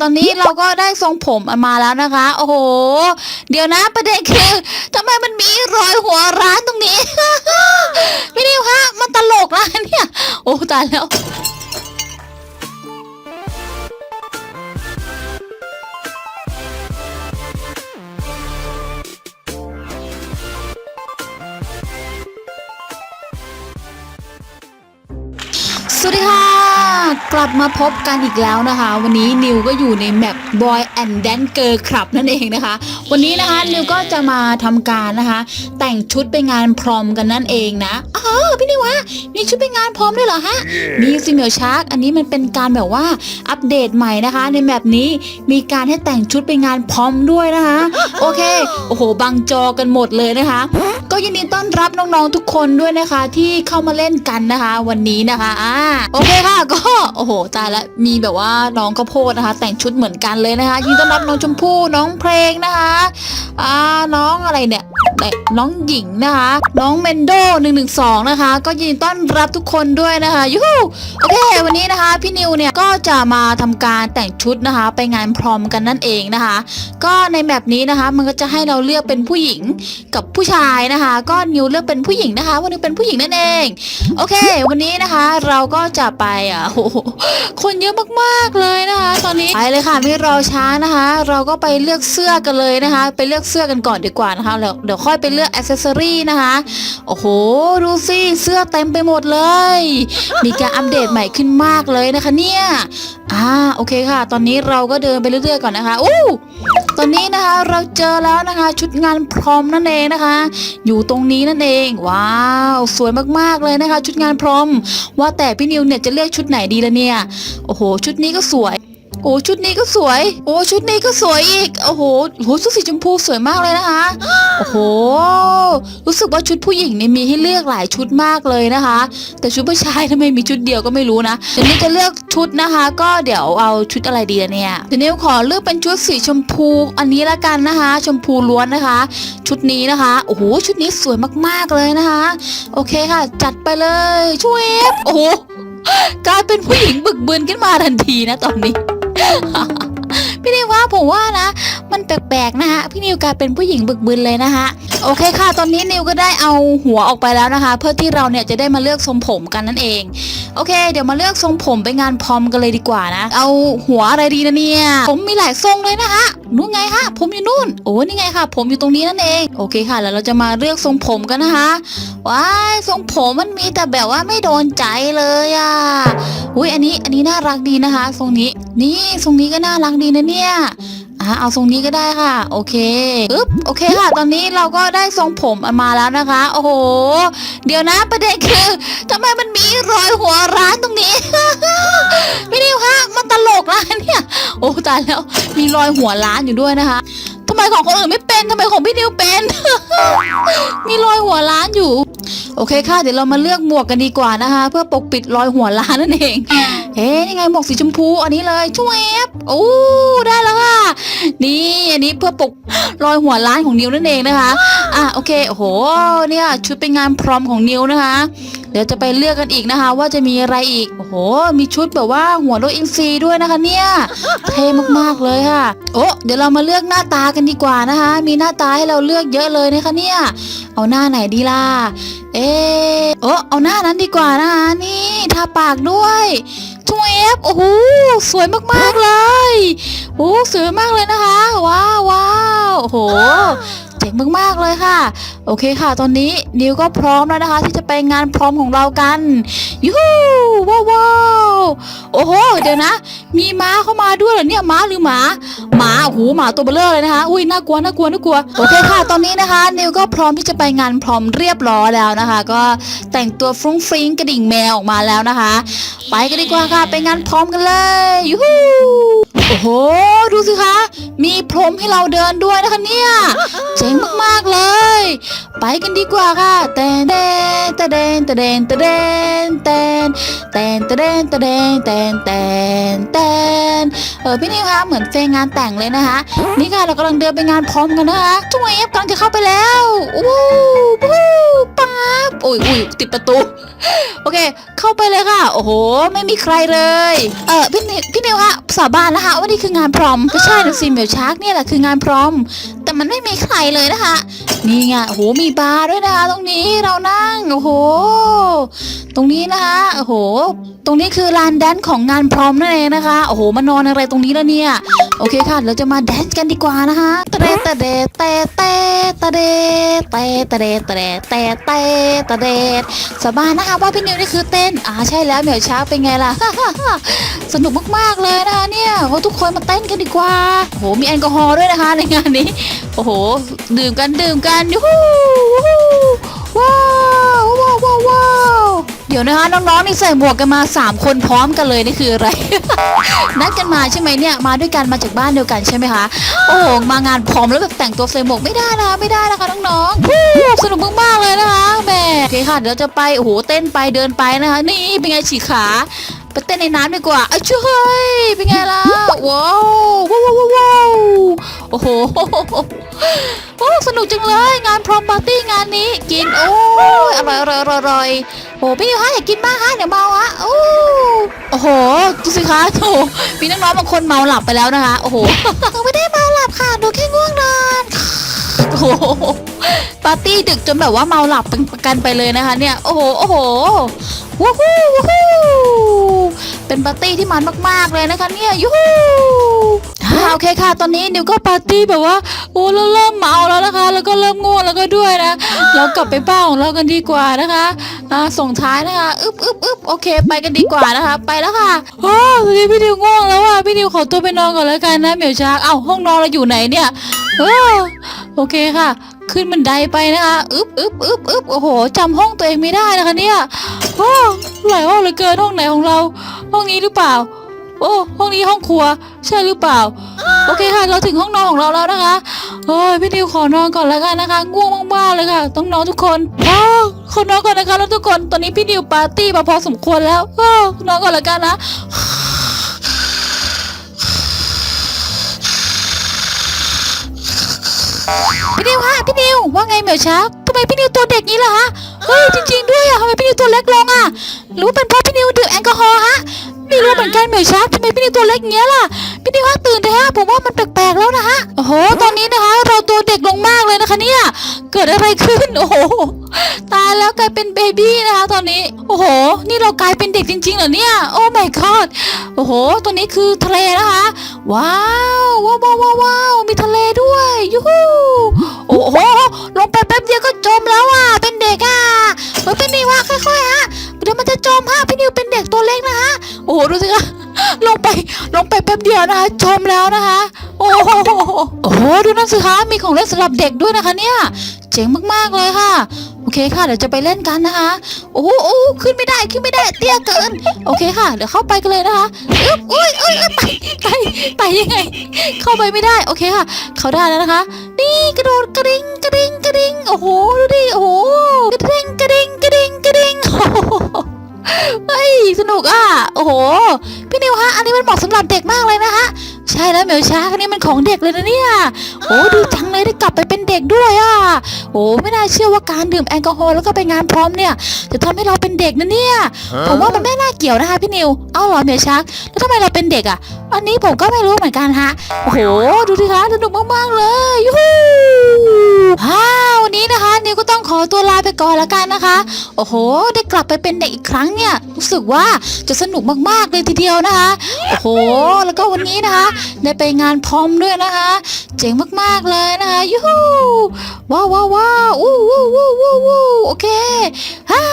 ตอนนี้เราก็ได้ทรงผมมาแล้วนะคะ โอ้โห เดี๋ยวนะประเด็นคือทำไมมันมีรอยหัวร้านตรงนี้พี่นิวฮะมันตลกนะเนี่ย โอ้ตายแล้วสวัสดีค่ะ กลับมาพบกันอีกแล้วนะคะ วันนี้นิวก็อยู่ในแมป Boy and Dance r Club นั่นเองนะคะ วันนี้นะคะนิวก็จะมาทำการนะคะ แต่งชุดไปงานพรอมกันนั่นเองนะ อ๋อพี่นิวะมีชุดไปงานพรอมด้วยเหรอฮะ มีสิเหมียวชาร์กอันนี้มันเป็นการแบบว่าอัปเดตใหม่นะคะ ในแมปนี้มีการให้แต่งชุดไปงานพรอมด้วยนะคะ โอเค โอ้โหบังจอกันหมดเลยนะคะ ก็ยินดีต้อนรับน้องๆทุกคนด้วยนะคะ ที่เข้ามาเล่นกันนะคะ วันนี้นะคะอ่าโอเคค่ะก็โอ้โหตายละมีแบบว่าน้องข้าวโพดนะคะ แต่งชุดเหมือนกันเลยนะคะยินดีต้อนรับน้องชมพู่น้องเพลงนะคะอ่าน้องอะไรเนี่ยเอ่อน้องหญิงนะคะ น้องเมนโดหนึ่งหนึ่งสองนะคะ ก็ยินดีต้อนรับทุกคนด้วยนะคะยูฮูโอเค วันนี้นะคะ พี่นิวเนี่ยก็จะมาทำการแต่งชุดนะคะ ไปงานพรอมกันนั่นเองนะคะ ก็ในแบบนี้นะคะ มันก็จะให้เราเลือกเป็นผู้หญิงกับผู้ชายนะคะ ก็นิวเลือกเป็นผู้หญิงนะคะวันนี้เป็นผู้หญิงนั่นเองโอเค วันนี้นะคะเราก็จะไปอะโอ้โหคนเยอะมากๆเลยนะคะ ตอนนี้ไปเลยค่ะไม่รอช้านะคะ เราก็ไปเลือกเสื้อกันเลยนะคะ ไปเลือกเสื้อกันก่อนดีกว่านะคะแล้วเดี๋ยวค่อยไปเลือกอ c เซอรี่นะคะโอ้โหดูสิเสื้อเต็มไปหมดเลย มีการอัปเดตใหม่ขึ้นมากเลยนะคะเนี่ยอ่าโอเคค่ะ ตอนนี้เราก็เดินไปเรื่อยๆก่อนนะคะอู้ตอนนี้นะคะเราเจอแล้วนะคะ ชุดงานพรอมนั่นเองนะคะ อยู่ตรงนี้นั่นเอง ว้าว สวยมากๆเลยนะคะ ชุดงานพรอม ว่าแต่พี่นิวเนี่ยจะเลือกชุดไหนดีละเนี่ยโอ้โห ชุดนี้ก็สวย โอ้ชุดนี้ก็สวย โอ้ชุดนี้ก็สวยอีก โอ้โหโหชุดสีชมพูสวยมากเลยนะคะ โอ้โห รู้สึกว่าชุดผู้หญิงเนี่ยมีให้เลือกหลายชุดมากเลยนะคะ แต่ชุดผู้ชายทำไมมีชุดเดียวก็ไม่รู้นะเดี๋ยวนี้จะเลือกชุดนะคะ ก็เดี๋ยวเอาชุดอะไรดีเนี่ยเดี๋ยวนี้ขอเลือกเป็นชุดสีชมพูอันนี้ละกันนะคะ ชมพูล้วนนะคะ ชุดนี้นะคะ โอ้โหชุดนี้สวยมากๆเลยนะคะ โอเคค่ะ จัดไปเลยช่วยโอ้โหกลายเป็นผู้หญิงบึกบึนขึ้นมาทันทีนะตอนนี้ พี่นิวว่าผมว่านะ มันแปลกๆนะคะพี่นิวกลายเป็นผู้หญิงบึกบึนเลยนะคะโอเคค่ะ ตอนนี้นิวก็ได้เอาหัวออกไปแล้วนะคะ เพื่อที่เราเนี่ยจะได้มาเลือกทรงผมกันนั่นเองโอเค เดี๋ยวมาเลือกทรงผมไปงานพรอมกันเลยดีกว่านะ เอาหัวอะไรดีนะเนี่ย ผมมีหลายทรงเลยนะคะนู่นไงคะผมอยู่นู่น โอ้นี่ไงค่ะ ผมอยู่ตรงนี้นั่นเอง โอเคค่ะ แล้วเราจะมาเลือกทรงผมกันนะคะ ว้ายทรงผมมันมีแต่แบบว่าไม่โดนใจเลยอะ อุ้ยอันนี้ อันนี้น่ารักดีนะคะ ทรงนี้ นี่ทรงนี้ก็น่ารักดีนะเนี่ย อะเอาทรงนี้ก็ได้ค่ะ โอเคอึ๊บโอเคค่ะ ตอนนี้เราก็ได้ทรงผมมาแล้วนะคะ โอ้โห เดี๋ยวนะประเด็นคือทำไมมันมีรอยหัวร้านตรงนี้ พี่นิวฮะมันตลกละเนี่ย โอ้ตายแล้วมีรอยหัวร้านอยู่ด้วยนะคะำไมของคนอื่นไม่เป็นทำไมของพี่นิวเป็น มีรอยหัวร้านอยู่ โอเคค่ะ เดี๋ยวเรามาเลือกหมวกกันดีกว่านะคะ เพื่อปกปิดรอยหัวล้านนั่นเองเฮ้นี่ไงหมวกสีชมพูอันนี้เลยช่วยแอบโอ้ได้แล้วค่ะ นี่อันนี้เพื่อปกรอยหัวล้านของนิวนั่นเองนะคะ อะโอเคโอ้โหเนี่ยชุดเป็นงานพรอมของนิวนะคะ เดี๋ยวจะไปเลือกกันอีกนะคะ ว่าจะมีอะไรอีก โอ้โห มีชุดแบบว่าหัวนกอินทรีด้วยนะคะเนี่ยเท่มากๆเลยค่ะ โอ้เดี๋ยวเรามาเลือกหน้าตากันดีกว่านะคะ มีหน้าตาให้เราเลือกเยอะเลยนะคะเนี่ย เอาหน้าไหนดีล่ะ เอ๊ะโอ้เอาหน้านั้นดีกว่านะคะนี่ทาปากด้วยช่วยเอฟโอ้โหสวยมากๆเลยโอ้สวยมากเลยนะคะ ว้าวว้าวโอ้โห เจ๋งมากๆเลยค่ะ โอเคค่ะ ตอนนี้นิวก็พร้อมแล้วนะคะ ที่จะไปงานพร้อมของเรากันยูฮูว้าวาวโอ้โหเดี๋ยวนะ มีม้าเข้ามาด้วยเหรอเนี่ยม้าหรือหมาหมาโอ้โหหมาตัวเบลเลอร์เลยนะคะอุ้ยน่ากลัวน่ากลัวน่ากลัวโอเคค่ะ ตอนนี้นะคะ นิวก็พร้อมที่จะไปงานพร้อมเรียบร้อยแล้วนะคะ ก็แต่งตัวฟรุ้งฟริ้งกระดิ่งแมวออกมาแล้วนะคะ ไปกันดีกว่าค่ะ ไปงานพร้อมกันเลยยูฮู อ้โห ดูสิคะ มีพรมให้เราเดินด้วยนะคะเนี่ย เจ๋งมากๆเลย ไปกันดีกว่าค่ะแตนแตนแตนแตนแตนแตนแตนแตนแตนแตนแตนแตนแตนเออพี่นิวคะเหมือนเฟงงานแต่งเลยนะคะ นี่ค่ะเรากำลังเดินไปงานพร้อมกันนะคะทุกเอฟกำลังจะเข้าไปแล้วอู้วู้ป๊าบอุ้ยอุ้ยติดประตูโอเค เข้าไปเลยค่ะ โอ้โห ไม่มีใครเลย เออพี่นิวพี่นิวคะสาบานนะคะว่านี่คืองานพร้อมก็ใช่นะสิเหมียวชาร์กเนี่ยแหละคืองานพร้อม แต่มันไม่มีใครเลยนะคะ นี่ไงโอ้โหมีบาร์ด้วยนะคะ ตรงนี้เรานั่งโอ้โห ตรงนี้นะคะโอ้โห ตรงนี้คือลานแดนซ์ของงานพร้อมนั่นเองนะคะ โอ้โหมานอนอะไรตรงนี้แล้วเนี่ย โอเคค่ะ เราจะมาแดนซ์กันดีกว่านะคะเตะเตะเดตะเตะเตะเดตะเตะเดตะเตะเตะตะเดสบายนะคะว่าพี่นิวนี่คือเต้น อ่าใช่แล้วเหมียวช้าเป็นไงล่ะ สนุกมากๆเลยนะคะเนี่ยโอ้ทุกคนมาเต้นกันดีกว่า โอ้โหมีแอลกอฮอล์ด้วยนะคะในงานนี้ โอ้โห ดื่มกันดื่มกันยูฮูวู้ฮู้ว้าวว้าวว้าวว้าว เดี๋ยวนะคะน้องๆนี่ใส่หมวกกันมา 3 คนพร้อมกันเลยนี่คืออะไร นัดกันมาใช่ไหมเนี่ยมาด้วยกันมาจากบ้านเดียวกันใช่ไหมคะโอ้โหมางานพร้อมแล้วแบบแต่งตัวใส่หมวกไม่ได้นะไม่ได้นะคะน้องๆสนุกมากๆเลยนะคะแม่โอเคค่ะเดี๋ยวจะไปโอ้โหเต้นไปเดินไปนะคะ นี่เป็นไงฉีกขาไปเต้นในน้ำดีกว่าอ้ช่วยเป็นไงล่ะว้าวว้าวว้าวว้าว โอ้โหโอ้สนุกจังเลย งานพรอมปาร์ตี้งานนี้กิน โอ้ยอร่อยอร่อยอร่อยอร่อยโอ้พี่นิวฮะอยากกินมากฮะเดี๋ยวเมาฮะโอ้โอ้โหดูสิคะโอ้โหพี่น้องๆบางคนเมาหลับไปแล้วนะคะ โอ้โหหนูไม่ได้เมาหลับค่ะหนูแค่ง่วงนอนโอ้โหปาร์ตี้ดึกจนแบบว่าเมาหลับเป็นประกันไปเลยนะคะ เนี่ยโอ้โหโอ้โหว้าวว้าวว้าวเป็นปาร์ตี้ที่มันมาก ๆเลยนะคะ เนี่ยยูฮู อ่าโอเคค่ะ ตอนนี้นิวก็ปาร์ตี้แบบว่าโอ้เราเริ่มเมาแล้วนะคะ แล้วก็เริ่มง่วงแล้วก็ด้วยนะ เรากลับไปบ้านของเรากันดีกว่านะคะอ่าส่งท้ายนะคะอึ๊บอึ๊บอึ๊บโอเค ไปกันดีกว่านะคะ ไปแล้วค่ะโอ้ตอนนี้พี่นิวง่วงแล้วอะพี่นิวขอตัวไปนอนก่อนแล้วกันนะเหมียวชากเอ้าห้องนอนเราอยู่ไหนเนี่ยเออโอเคค่ะ ขึ้นบันไดไปนะคะอึ๊บอึ๊บอึ๊บอึ๊บโอ้โหจำห้องตัวเองไม่ได้นะคะเนี่ยโอ้หลายห้องเหลือเกินห้องไหนของเรา ห้องนี้หรือเปล่า โอ้ห้องนี้ห้องครัว ใช่หรือเปล่า โอเคค่ะ เราถึงห้องนอนของเราแล้วนะคะโอ้ยพี่นิวขอนอนก่อนแล้วกันนะคะง่วงมากๆเลยค่ะต้องนอนทุกคนอ้าวขอนอนก่อนนะคะแล้วทุกคนตอนนี้พี่นิวปาร์ตี้มาพอสมควรแล้วอ้าวนอนก่อนแล้วกันนะพี่นิวฮะพี่นิวว่าไงเหมียวชักทำไมพี่นิวตัวเด็กงี้ล่ะฮะเฮ้ยจริงๆด้วยอะทำไมพี่นิวตัวเล็กลงอะหรือว่าเป็นเพราะพี่นิวดื่มแอลกอฮอล์ฮะ ไม่รู้เหมือนกันเหมียวชักทำไมพี่นิวตัวเล็กเงี้ยล่ะพี่นิวฮะตื่นเถอะฮะผมว่ามันแปลกๆแล้วนะฮะโอ้โห ตอนนี้นะคะ เราตัวเด็กลงมากเลยนะคะเนี่ยเกิดอะไรขึ้นโอ้โหตายแล้วกลายเป็นเบบี้นะคะตอนนี้ โอ้โห นี่เรากลายเป็นเด็กจริงๆเหรอเนี่ยโอ้ my god โอ้โหตัวนี้คือทะเลนะคะว้าวว้าวว้าวว้าวว้าวมีทะเลด้วยยูฮูโอ้โหลงไปแป๊บเดียวก็จมแล้วอะเป็นเด็กอะ อ้โหดูสิคะลงไปลงไปแป๊บเดียวนะคะจมแล้วนะคะ โอ้โหโอ้โหดูนั่นสิคะมีของเล่นสำหรับเด็กด้วยนะคะเนี่ยเจ๋งมากๆเลยค่ะโอเคค่ะเดี๋ยวจะไปเล่นกันนะคะ โอ้โหโอ้ขึ้นไม่ได้ขึ้นไม่ได้เตี้ยเกิน โอเคค่ะ เดี๋ยวเข้าไปกันเลยนะคะอึ๊บอุ้ยอุ้ยอุ๊ยไปไปไปยังไง เข้าไปไม่ได้โอเคค่ะ เขาได้แล้วนะคะ นี่กระโดดกระดิ่งกระดิ่งกระดิ่งโอ้โหดูดิโอ้โหกระดิ่งกระดิ่งกระดิ่งกระดิ่งโอ้โห เฮ้ยสนุกอะ โอ้โห พี่นิวฮะ อันนี้มันเหมาะสำหรับเด็กมากเลยนะคะใช่แล้วเหมียวช้างอันนี้มันของเด็กเลยนะเนี่ย โอ้ดีจังเลยได้กลับไปเป็นเด็กด้วยอะ โอ้ไม่น่าเชื่อว่าการดื่มแอลกอฮอล์แล้วก็ไปงานพร้อมเนี่ย จะทำให้เราเป็นเด็กนะเนี่ย ผมว่ามันไม่น่าเกี่ยวนะคะพี่นิว เอาหรอเหมียวชักแล้วทำไมเราเป็นเด็กอะ อันนี้ผมก็ไม่รู้เหมือนกันฮะ โอ้โห ดูดิคะสนุกมากๆเลยยูฮูฮ่าวันนี้นะคะ นิวก็ ต้องขอตัวลาไปก่อนแล้วกันนะคะ โอ้โห ได้กลับไปเป็นเด็กอีกครั้งเนี่ยรู้สึกว่าจะสนุกมากๆเลยทีเดียวนะคะ โอ้โห แล้วก็วันนี้นะคะ ได้ไปงานพร้อมด้วยนะคะ เจ๋งมากๆเลยนะคะยูฮูว้าวว้าวว้าวอู้วู้วู้วู้ เคฮ่า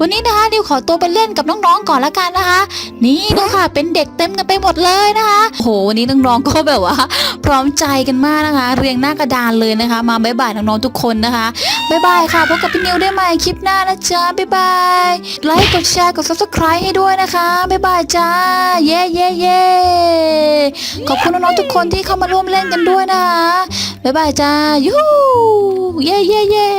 วันนี้นะคะนิวขอตัวไปเล่นกับน้องๆก่อนละกันนะคะ นี่ดูค่ะเป็นเด็กเต็มกันไปหมดเลยนะคะโหวันนี้น้องๆก็แบบว่า พร้อมใจกันมากนะคะ เรียงหน้ากระดานเลยนะคะ มาบ๊ายบายน้องๆทุกคนนะคะบ๊ายบายค่ะพบกับพี่นิวได้ใหม่คลิปหน้านะจ๊ะบ๊ายบายไลค์กดแชร์กด subscribe ให้ด้วยนะคะบ๊ายบายจ้าเย้เย้เย้ขอบคุณน้องๆทุกคนที่เข้ามาร่วมเล่นกันด้วยนะคะบ๊ายบายจ้ายูฮูเย้เย้เย้